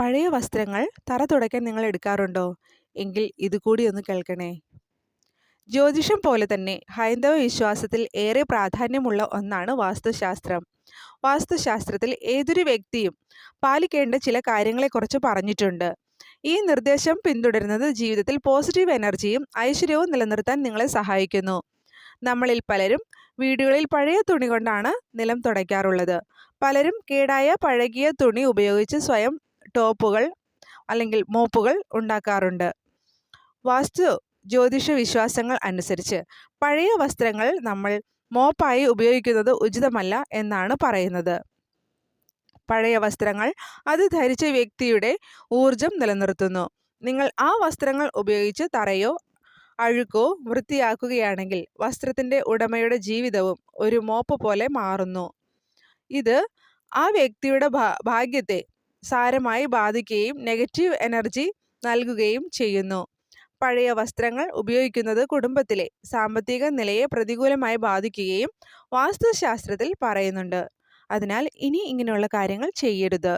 പഴയ വസ്ത്രങ്ങൾ തറ തുടയ്ക്കാൻ നിങ്ങൾ എടുക്കാറുണ്ടോ? എങ്കിൽ ഇതുകൂടി ഒന്ന് കേൾക്കണേ. ജ്യോതിഷം പോലെ തന്നെ ഹൈന്ദവ വിശ്വാസത്തിൽ ഏറെ പ്രാധാന്യമുള്ള ഒന്നാണ് വാസ്തുശാസ്ത്രം. വാസ്തുശാസ്ത്രത്തിൽ ഏതൊരു വ്യക്തിയും പാലിക്കേണ്ട ചില കാര്യങ്ങളെക്കുറിച്ച് പറഞ്ഞിട്ടുണ്ട്. ഈ നിർദ്ദേശം പിന്തുടരുന്നത് ജീവിതത്തിൽ പോസിറ്റീവ് എനർജിയും ഐശ്വര്യവും നിലനിർത്താൻ നിങ്ങളെ സഹായിക്കുന്നു. നമ്മളിൽ പലരും വീടുകളിൽ പഴയ തുണി കൊണ്ടാണ് നിലം തുടയ്ക്കാറുള്ളത്. പലരും കേടായ പഴകിയ തുണി ഉപയോഗിച്ച് സ്വയം ടോപ്പുകൾ അല്ലെങ്കിൽ മോപ്പുകൾ ഉണ്ടാക്കാറുണ്ട്. വാസ്തു ജ്യോതിഷ വിശ്വാസങ്ങൾ അനുസരിച്ച് പഴയ വസ്ത്രങ്ങൾ നമ്മൾ മോപ്പായി ഉപയോഗിക്കുന്നത് ഉചിതമല്ല എന്നാണ് പറയുന്നത്. പഴയ വസ്ത്രങ്ങൾ അത് ധരിച്ച വ്യക്തിയുടെ ഊർജം നിലനിർത്തുന്നു. നിങ്ങൾ ആ വസ്ത്രങ്ങൾ ഉപയോഗിച്ച് തറയോ അഴുക്കോ വൃത്തിയാക്കുകയാണെങ്കിൽ വസ്ത്രത്തിന്റെ ഉടമയുടെ ജീവിതവും ഒരു മോപ്പ് പോലെ മാറുന്നു. ഇത് ആ വ്യക്തിയുടെ ഭാഗ്യത്തെ സാരമായി ബാധിക്കുകയും നെഗറ്റീവ് എനർജി നൽകുകയും ചെയ്യുന്നു. പഴയ വസ്ത്രങ്ങൾ ഉപയോഗിക്കുന്നത് കുടുംബത്തിലെ സാമ്പത്തിക നിലയെ പ്രതികൂലമായി ബാധിക്കുകയും വാസ്തുശാസ്ത്രത്തിൽ പറയുന്നുണ്ട്. അതിനാൽ ഇനി ഇങ്ങനെയുള്ള കാര്യങ്ങൾ ചെയ്യരുത്.